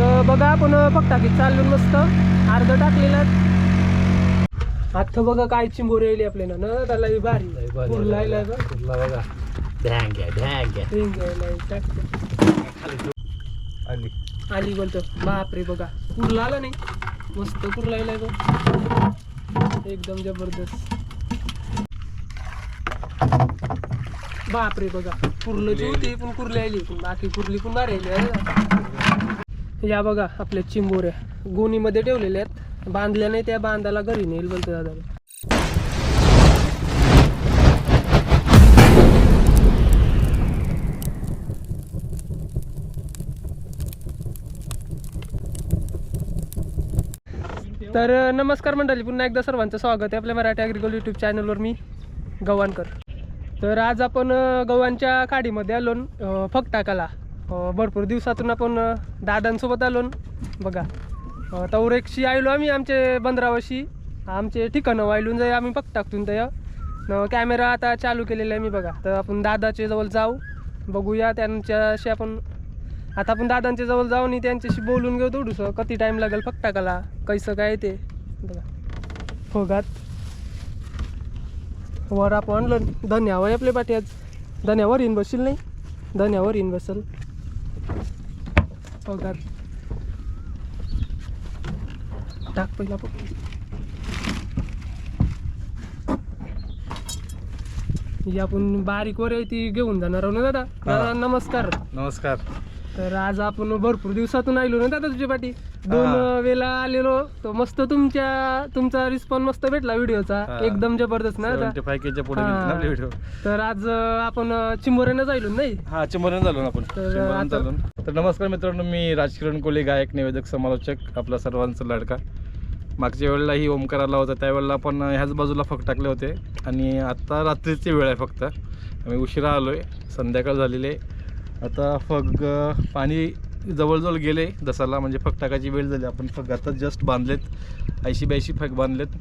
तर बघा आपण फक्टाकीत चाललो मस्त. अर्ध टाकलेला आता बघा काय चिंबोरी आली आपल्याला ना. त्याला भारी. फुल लायला बघ. बघा. रिंग लाईन टाकतो. आली. आली बोलतो. बापरे बघा. कुर्ला आला नाही. मस्त कुर्ला बघ. एकदम जबरदस्त. बापरे बघा. कुर्लची होती पण कुर्ली आली. पण बाकी कुर्ली पण भारी आली. या बघा आपल्या चिंबोऱ्या. गोणीमध्ये ठेवलेल्या आहेत. बांधल्या नाही त्या बांधायला घरी नेईल बोलतो दादा. तर नमस्कार मंडळी. पुन्हा एकदा सर्वांचं स्वागत आहे आपल्या मराठी ॲग्रिकल यूट्यूब चॅनलवर मी गव्हाणकर. तर आज आपण गव्हांच्या काडीमध्ये आलो न, फक टाकाला भरपूर दिवसातून आपण दादांसोबत आलो न. बघा अ, तवरेकशी आलो आम्ही आमचे बंदरावशी. आमचे ठिकाणं वायलून जाई आम्ही फक टाकतून त्या. कॅमेरा आता चालू केलेला आहे मी बघा. तर आपण दादाच्या जवळ जाऊ बघूया त्यांच्याशी आपण. आता आपण दादांच्या जवळ जाऊ आणि त्यांच्याशी बोलून घेऊ थोडंसं. किती टाईम लागेल फक्त टाकाला कैसं काय ते. बघा. फोगात. वर आपण आणलं धन्यावर आपले पाठी आज धन्यावर येईन बसशील नाही? धन्यावर येईन बसल. टाक पहिला पण ही आपण बारीक वर आहे ती घेऊन जाणार आहो ना दादा? दादा नमस्कार. नमस्कार. तर आज आपण भरपूर दिवसातून आलो ना दादा तुझ्या पाठी. दोन हा. वेळा आलेलो. तो मस्त तुमच्या तुमचा रिस्पॉन्स मस्त भेटला व्हिडिओचा. एकदम जबरदस्त ना दादा? हा. व्हिडिओ तर आज आपण चिंबोऱ्यानं जायलो नाही? हा चिंबरन झालो ना आपण. तर आता-. तर नमस्कार मित्रांनो मी राजकिरण कोले गायक निवेदक समालोचक आपला सर्वांचा लाडका. मागच्या वेळेला ही ओमकार आला होता त्यावेळेला आपण ह्याच बाजूला फक टाकले होते. आणि आता रात्रीची वेळ आहे फक्त. आम्ही उशिरा आलो आहे संध्याकाळ झालेली आहे. आता फग पाणी जवळजवळ गेले दसाला म्हणजे फग टाकायची वेळ झाली. आपण फग आता जस्ट बांधलेत. ऐंशी ब्याऐंशी फग बांधलेत.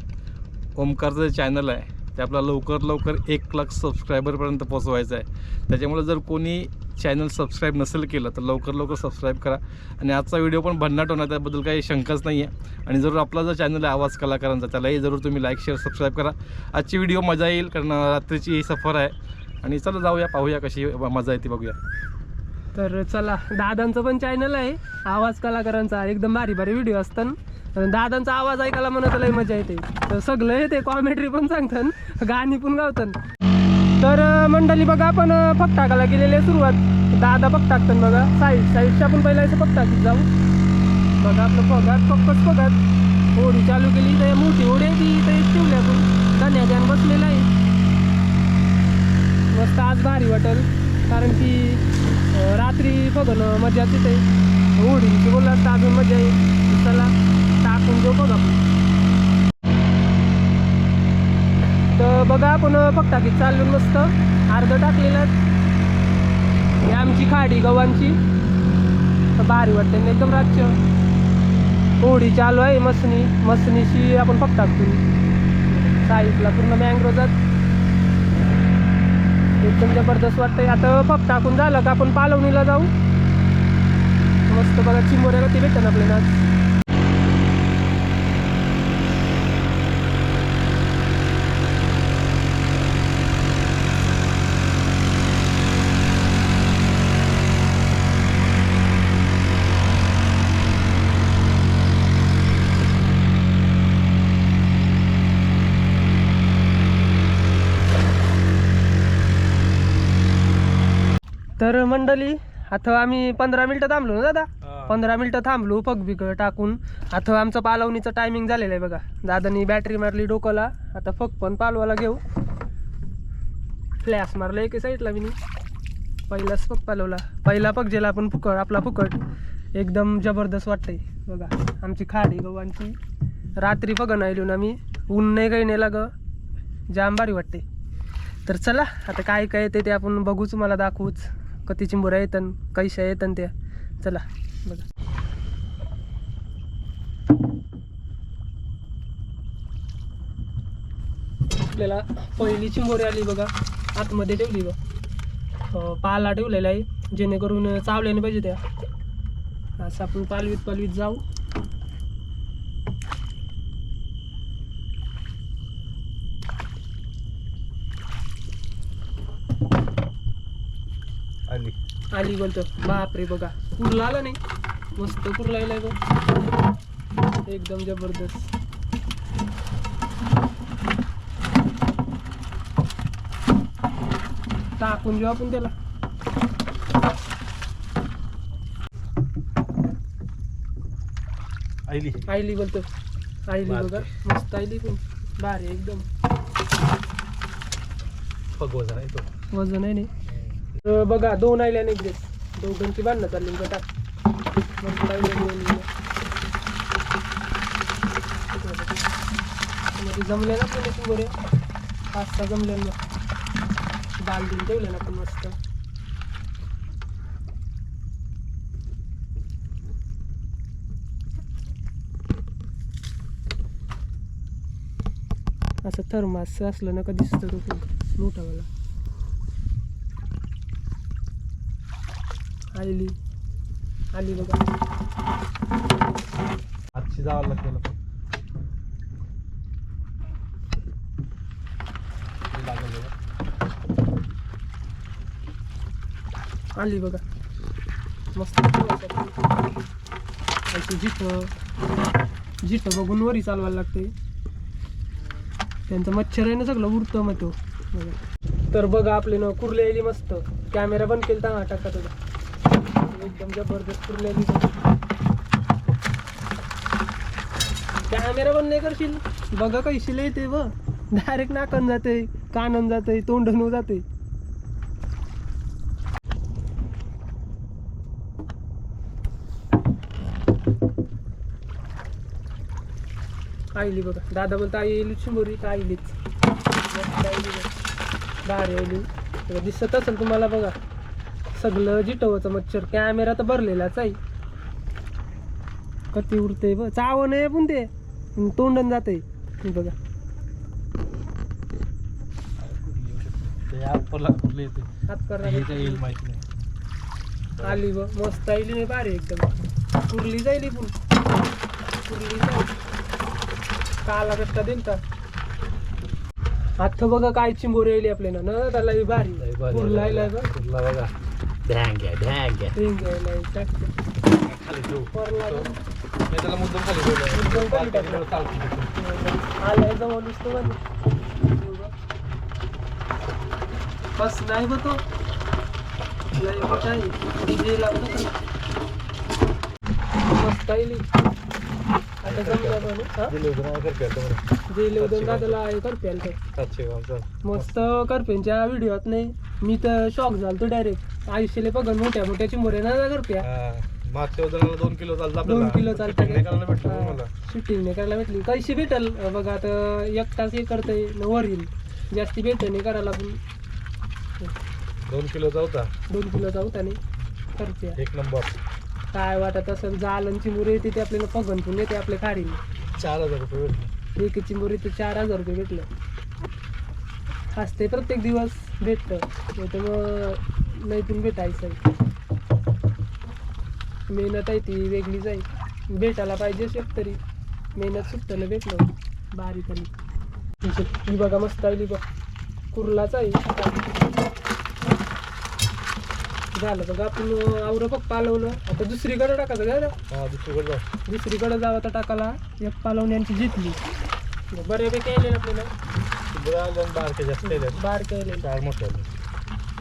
ओमकारचं जे चॅनल आहे ते आपला लवकर लवकर एक लाख सबस्क्रायबरपर्यंत पोचवायचं आहे. त्याच्यामुळे जर कोणी चॅनल सबस्क्राईब नसेल केलं तर लवकर लवकर सबस्क्राईब करा. आणि आजचा व्हिडिओ पण भन्नाट होणार त्याबद्दल काही शंकाच नाही आहे आणि जरूर आपला जो चॅनल आहे आवाज कलाकारांचा त्यालाही जरूर तुम्ही लाईक शेअर सबस्क्राईब करा. आजची व्हिडिओ मजा येईल कारण रात्रीची ही सफर आहे. आणि चला जाऊया पाहूया कशी मजा येते बघूया. तर चला दादांचं पण चॅनल आहे. आवाज कलाकारांचा एकदम भारी भारी व्हिडिओ असतात दादांचा आवाज ऐकायला म्हणत लय मजा येते. तर सगळं येते कॉमेंट्री पण सांगतात गाणी पण गावतात. तर मंडळी बघा आपण अं, फक टाकायला गेलेली आहे सुरुवात. दादा फक टाकतात बघा. साईड साईडच्या पण पहिला असं फक टाकीत जाऊ बघा आपलं फगात फक्कच फगात होडी चालू केली तर मोठी होडी आहे ती इथं ठेवल्या पण धन्या बसलेला आहे. मस्त आज भारी वाटेल. कारण की रात्री बघ ना मजा तिथे होडीची बोलला तर अजून मजा येईल. चला टाकून जो बघ आपण. तर बघा आपण फक्त की चाललो मस्त. अर्ध टाकलेलं हे आमची खाडी गव्हांची. तर भारी वाटते ना एकदम राज्य होडी चालू आहे मसनी. मसनीशी आपण फक्त टाकतो साईडला पूर्ण मँग्रोजात एकदम जबरदस्त वाटतंय. आता पप टाकून झालं का आपण पालवणीला जाऊ? मस्त बघा चिंबोऱ्याला ते भेटेल आपल्याला. तर मंडळी आता आम्ही पंधरा मिनिटं थांबलो ना दादा? पंधरा मिनिटं थांबलो पग बिग टाकून. आता आमचं पालवणीचं टायमिंग झालेलं आहे बघा. दादानी बॅटरी मारली डोकंला. आता फक पण पालवाला घेऊ. फ्लॅश मारला एके साईडला मी पहिलाच पग पालवला. पहिला पग जेला आपण फुकट आपला फुकट एकदम जबरदस्त वाटतंय. बघा आमची खाडी गव्हांची रात्री बघ नाही ना मी ऊन नाही काही नाही लाग. जाम भारी वाटते तर चला आता काय काय येते ते आपण बघूच मला दाखवूच. कधी चिंबोऱ्या येतं कैशा येतं त्या. चला बघा. आपल्याला पहिली चिंबोरी आली बघा. आतमध्ये ठेवली बघ. पाला ठेवलेला आहे. जेणेकरून चावल्याने पाहिजे त्या. असं आपण पालवीत पालवीत जाऊ. आली बोलतो बापरे बघा. कुर्ला आला नाही. मस्त कुर्ला आलाय बघ एकदम जबरदस्त. टाकून घेऊ आपण त्याला. आईली बोलतो आईली बापरे. बघा. मस्त आईली पण. भारी एकदम. वजन आहे नाही. तर बघा दोन आयल्या नाही इकडे दोघांची बांधणं चालली गटात. दोन जमल्या ना पण एक बरे पाच सहा जमल्या ना दाल देऊन ठेवल्या ना पण मस्त. असं थर्मास असलं ना का दिसतं तो मला मोठावाला आली आली बघा. आजची जावं लागतं. आली बघा. मस्त जिथ जिथ बघून वरी चालवायला लागते. त्यांचं मच्छर आहे ना सगळं उरतं मग तो. तर बघा आपले ना कुर्ले मस्त. कॅमेरा बंद केला टाका त्याचा एकदम जबरदस्त कुर्ले आली कॅमेरा बंद नाही करशील? बघा कैशील येते व. डायरेक्ट नाकन जाते कानन जाते तोंडन जाते. आईली बघा. दादा बोलता आई येईल शिंबोरी का आईलीच. भारी आईली दिसत असेल तुम्हाला बघा. सगळं जिटवचं मच्छर. कॅमेरा तर भरलेलाच आहे. कती उरते बघ. चाव नाही पण ते. तोंडन जाते बघा. येईल आली ब मस्त आईली नाही भारी एकदम. कुरली जाईली पण. कुरली जाईल. काला कष्टा देईल का? आता बघा काय चिंबोरी आली आपल्याला. ना त्याला भारी कुरला आला बघा. ढँग आहे ढँग आहे रिंग आलाय टाकते खाली ठेवू वरला ना. मी त्याला मुद्दाम खाली ठेवलं मुद्दाम खाली बाकी टाकलं. चालतं. आलाय जवळ नुसतं बघ बस नाही बघ तो लय मोठा आहे डीजे लागतो त्याला. मस्त आईली आता जमलं पण हा दिले होते ना करते आता दादाला करपेल सातशे ग्राम चल. मस्त करपेनच्या व्हिडिओत नाही मी तर शॉक झालो आयुष्याला आयुष्याला बघन मोठ्या मोठ्या चिंबोऱ्या ना करप्या हा. मागच्या दोन किलो चालतं दोन किलो चालतं नाही करायला भेटलं बघ मला. शूटिंग नाही करायला भेटली. कैशी भेटल बघा आता एक तास हे करतंय न वर येईल जास्ती भेट नाही करायला पण दोन किलोचा होता दोन किलोचा होता नाही. करते. एक नंबर. काय वाटत असेल जाल आणि चिंबोरी येते ते आपल्याला पगन पण येते आपल्या खाडीने. चार हजार रुपये भेटले. एक चिंबोरी तर चार हजार रुपये भेटलं. असते प्रत्येक दिवस भेटतं. नाही तर मग नाही पण भेटायचं मेहनत आहे ती वेगळीच आहे. भेटायला पाहिजे शेतकरी. मेहनत सुटताना भेटलं बारीक आणि. ही बघा मस्त आली बघ. कुर्लाच आहे. झालं बघा आपण आवर बघ पालवलं आता दुसरीकडे टाकायचं? हा दुसरीकडे जाऊ. दुसरीकडे जावं तर टाकाला एक पालवण्यांची जिंकली बऱ्यापैकी आले आपल्याला बारके जास्त आहे बार केले चार मोठे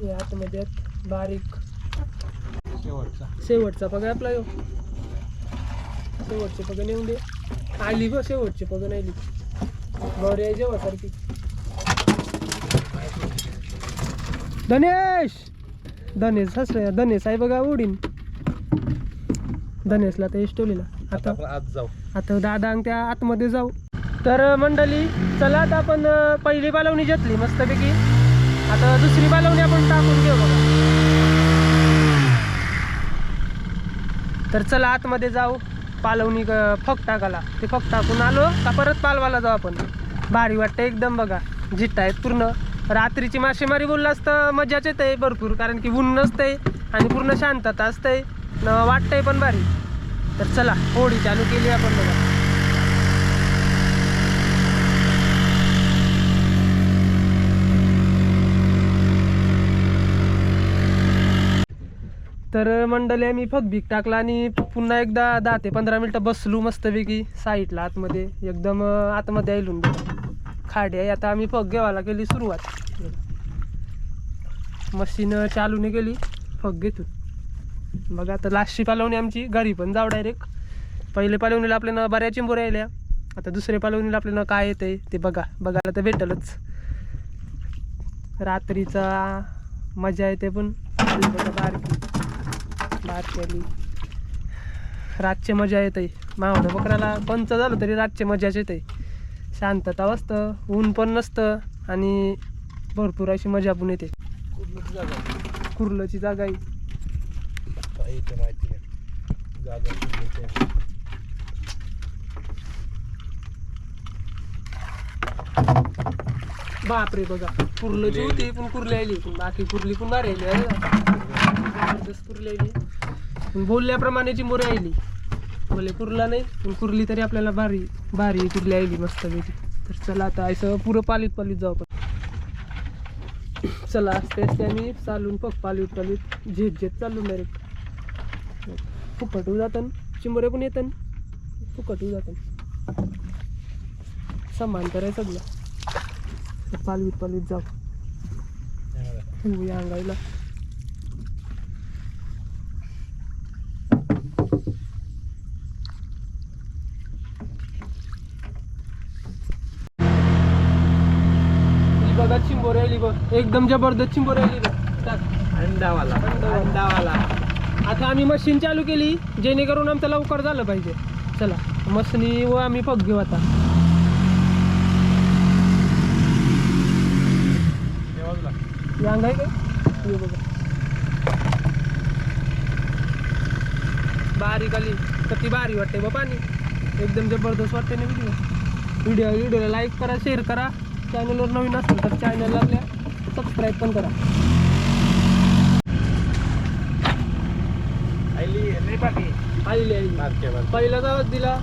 आतमध्ये बारीक. शेवटचा. शेवटचा आपला यो. शेवटचे पगन येऊन दे. आली बघ शेवटचे पगन आली बरे आहे जेव्हा सारखी गणेश धनेश हसरे धनेश आहे बघा ओढीन. धनेशला तर एस्टोलीला आता आज जाऊ. आता दादा त्या आतमध्ये जाऊ. तर मंडळी चला आता आपण पहिली बालवणी घेतली मस्तपैकी. आता दुसरी बालवणी आपण टाकून घेऊ बघा. तर चला आतमध्ये जाऊ. पालवणी फक टाकायला. ते फक टाकून आलो का परत पालवाला जाऊ आपण. भारी वाटतं एकदम बघा. जिट्टा आहेत पूर्ण. रात्रीची मासेमारी बोललं असतं मजाच येते भरपूर. कारण की ऊन नसतंय आणि पूर्ण शांतता असतंय. न वाटतंय पण भारी. तर चला होडी चालू केली आपण बघा. तर मंडळी आम्ही फकबीक टाकला आणि पुन्हा एकदा दहा ते पंधरा मिनटं बसलो मस्तपैकी साईडला आतमध्ये. एकदम आतमध्ये आयलून खाडी आहे. आता आम्ही फग घेवायला केली सुरुवात. मशीन चालू नाही केली फग घेतो बघा आता लास्टची पालवणी आमची. घरी पण जाऊ डायरेक्ट पहिले पालवणीला आपल्याला बऱ्याच चिंबोऱ्या आल्या. आता दुसऱ्या पालवणीला आपल्याला काय येतंय ते बघा. बघायला तर भेटलच. रात्रीचा मजा येते पण. बारकी बारकी आली रातची मजा येते मावडं बकराला पंच झालं तरी रातची मजाच येते शांतता असतं ऊन पण नसतं आणि भरपूर अशी मजा पण येते? कुर्लची जागा आहे. माहिती जागा. बापरे बघा. कुर्लची होती पण कुर्ली आली. पण बाकी कुर्ली पण आहे ना. जबरदस्त कुर्ली आली. बोलल्याप्रमाणे मोरे आली बोले कुर्ला नाही पण कुर्ली तरी आपल्याला भारी भारी कुर्ली आली मस्तपैकी. तर चला आता असं पुरं पालीत पालीत जाऊ आपण. चला असते असते आम्ही चालून पग पालीत पालीत झेत झेत चालून डायरेक्ट फुकट होऊ जातं चिंबोरे पण येतं फुकट होऊ जातं समांतर आहे सगळं पालवीत पालवीत जाऊ. हो या अंगाईला ही बघा आली बघ एकदम जबरदस्त चिंबोरी आली बघ. टाक. अंडावाला. अंडावाला. अंडावाला. आता आम्ही मशीन चालू केली जेणेकरून आमचं लवकर झालं पाहिजे. चला मशीनी व आम्ही पग घेऊ आता. हे बघा. बारीक आली. किती भारी वाटते बा पाणी. एकदम जबरदस्त वाटते ना व्हिडिओ व्हिडिओ व्हिडिओला लाईक करा शेअर करा. चॅनलवर नवीन असेल तर चॅनलला आपल्या सबस्क्राईब पण करा. आलेली. पहिला जावच दिला.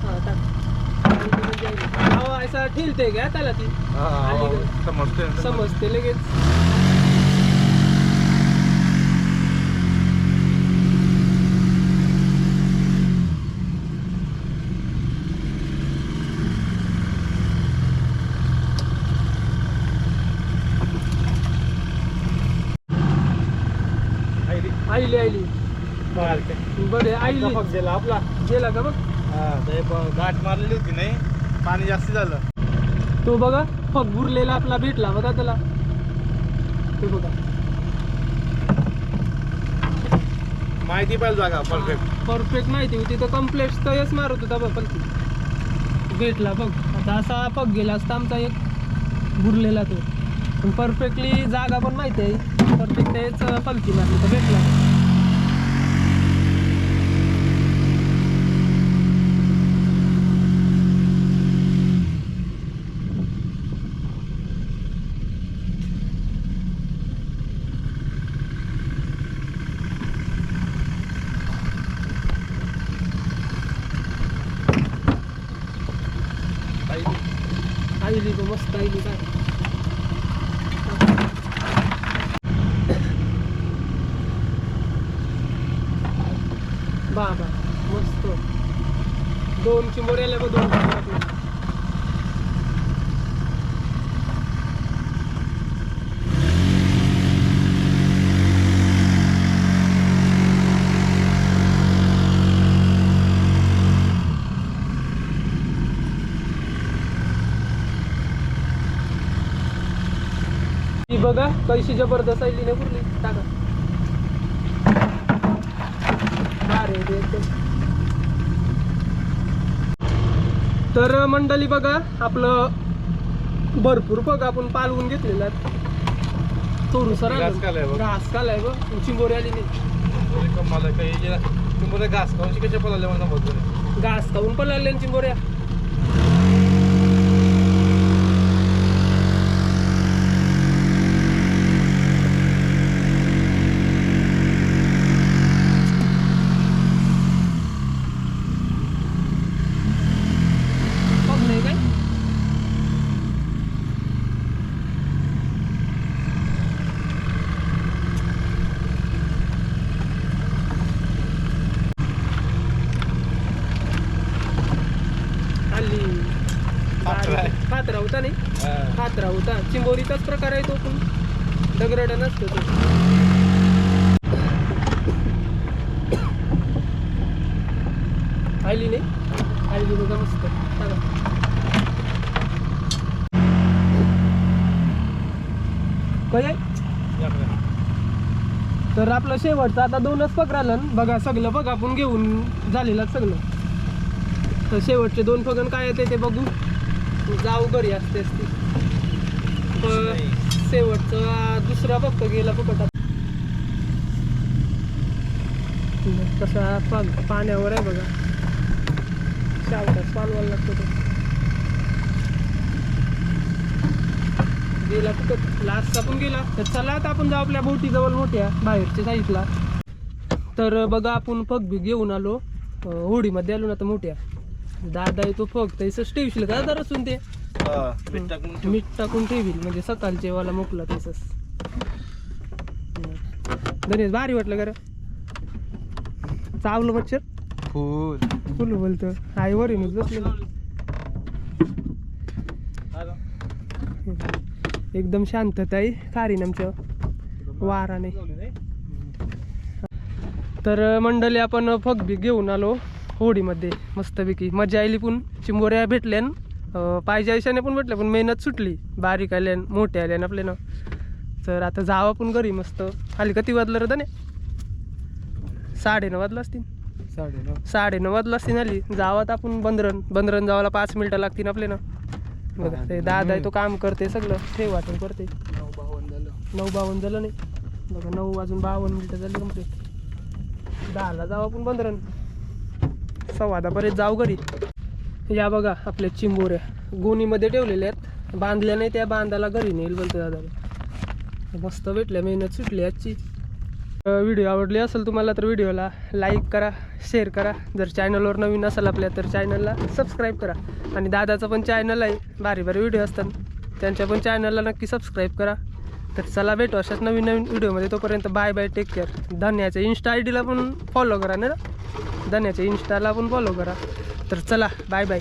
ठेलते का त्याला ती. समजते लगेच आईली. आईली आईली बारके. दिला आपला गेला का बघ? गाठ मारलेली होती नाही पाणी जास्त झालं. तो बघा फग बुरलेला आपला भेटला बघा त्याला. ते बघा. माहिती पाहिजे जागा परफेक्ट परफेक्ट माहिती. होती तर कम्प्लेट तयच मारत होता बघ पलकी भेटला बघ. आता असा पग गेला असता आमचा एक बुरलेला तो. पण परफेक्टली जागा पण माहिती आहे. परफेक्ट तेच पलकी मारली तर भेटला. आईली ग मस्त. आईली काय बा बा मस्त दोन चिंबोऱ्याला बघ दोन. ती बघा कशी जबरदस्त आहे तिने पुरली टाका. तर मंडळी बघा आपलं भरपूर बघा आपण पालवून घेतलेला चोरून घास कालाय चिंबोरी आली नाही. खाऊन पळाल्या चिंबोऱ्या. मस्त आहे? तर आपलं शेवटचं आता दोनच पकडालं न. बघा सगळं बघा आपण घेऊन झालेलं सगळं. तर शेवटचे दोन फगन काय येते ते बघू. जाऊ घरी असते शेवटचं दुसरा फक्त गेला फुकटात कसा पान पाण्यावर आहे बघा. शावटाच पालवायला लागतो तो गेला फुकट लास्टचा पण गेला. तर चला आता आपण जाऊ आपल्या बोटीजवळ मोठ्या बाहेरच्या साईडला. तर बघा आपण पग बी घेऊन आलो. होडीमध्ये आलो ना तर मोठ्या. दादा येतो फग. तसंच ठेवशील का दादा रसून ते? मीठ टाकून ठेवील म्हणजे सकाळचे वाला मोकला तसंच. गणेश भारी वाटलं का रे? चावलं मच्छर? फुल. फुल बोलतं आईवर वर येऊनच बसलेलं एकदम शांतता आहे आमचं आमच्या. वाराने तर मंडळी आपण फगबी घेऊन आलो होडीमध्ये. मस्तपैकी. मजा आली पण. चिंबोऱ्या भेटल्यान पाहिजे आयुष्याने पण भेटल्या पण मेहनत सुटली. बारीक आल्यान मोठे आल्यान आपल्यानं तर आता जावं पण घरी मस्त. खाली कधी वाजलं रे साडे नऊ वाजलं असतील. साडे नऊ वाजला असतील आली जावात आपण बंदरन. बंदरन जावाला पाच मिनिटं लागतील आपल्याला बघा ते दादा आहे तो काम करते सगळं. ठेव वाटून करते. नऊ बावन्न झालं. नऊ बावन्न झालं नाही. बघा नऊ वाजून बावन्न मिनिटं झाली कंप्लीट दहाला जाऊ आपण बंदरन. सव्वा दहापर्यंत जाऊ घरी. या बघा आपल्या चिंबोऱ्या. गोणीमध्ये ठेवलेल्या आहेत. बांधल्या नाही त्या बांधायला घरी नेईल बोलतो दादाला. मस्त भेटल्या मेहनत सुटली आजची. व्हिडिओ आवडली असेल तुम्हाला तर व्हिडिओला लाईक करा शेअर करा. जर चॅनलवर नवीन असेल आपल्या तर चॅनलला सबस्क्राईब करा. आणि दादाचं पण चॅनल आहे भारी भारी व्हिडिओ असतात. त्यांच्या पण चॅनलला नक्की सबस्क्राईब करा. तर चला भेटू अशाच नवीन नवीन व्हिडिओमध्ये तोपर्यंत बाय बाय टेक केअर धन्याच्या इन्स्टा आय डीला पण फॉलो करा ना धन्याच्या इन्स्टाला पण फॉलो करा. तर चला बाय बाय